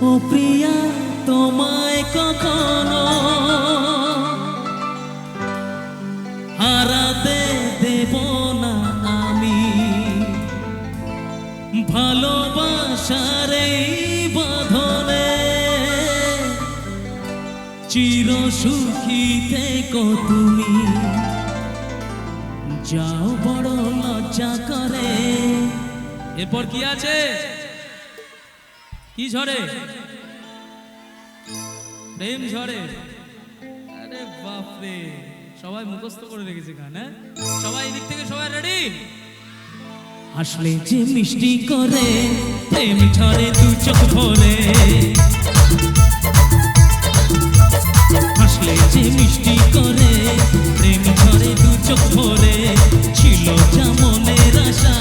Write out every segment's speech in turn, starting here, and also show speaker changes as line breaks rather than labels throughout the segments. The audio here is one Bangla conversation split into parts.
ও প্রিয়া, তোমায় কখনো হারাতে দেব না আমি। ভালোবাসার এই বাঁধনে চির সুখী থেকো তুমি। যাও বড় লজ্জা করে।
এরপর কি আছে? কি ঝরে? প্রেম ঝরে। আরে বাপরে, সবাই মুখস্থ করে রেখেছে গান হ্যাঁ? সবাই এদিক থেকে সবাই রেডি
আসলে যে মিষ্টি করে, প্রেম ঝরে দু চোখ ভরে। আসলে যে মিষ্টি করে, প্রেম ঝরে দু চোখ ভরে। ছিল যা মনের আশা,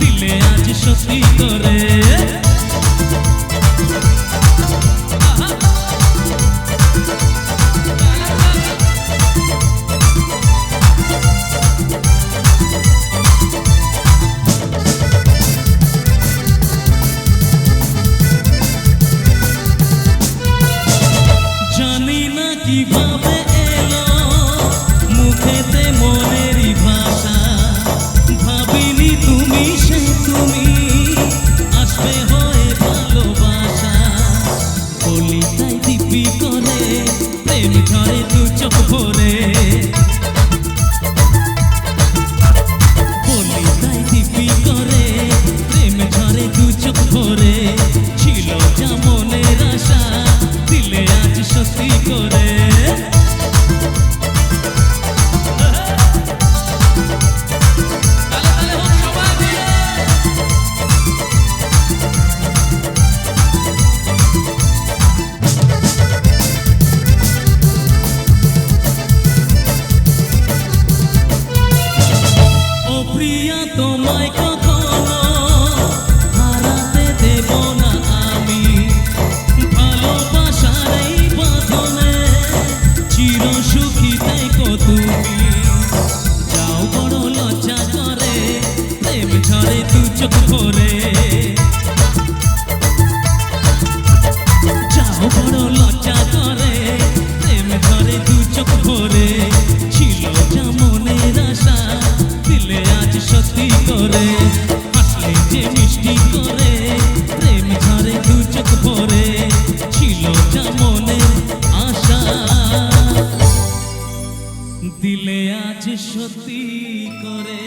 দিলে আজ সত্যি করে। প্রেম ঝরে দু চোখ ভরে তোমায় কখনো হারাতে দেব না আমি। ভালোবাসার এই বাঁধনে চির সুখী থেকো তুমি। যাও বড় লজ্জা করে, প্রেম ঝরে দু চোখ ভরে। যাও বড় লজ্জা করে করে আসলে যে মিষ্টি করে, প্রেম ধরে দু চোখ ভরে, ছিল যা মনের আশা। দিলে আজ সত্যি করে।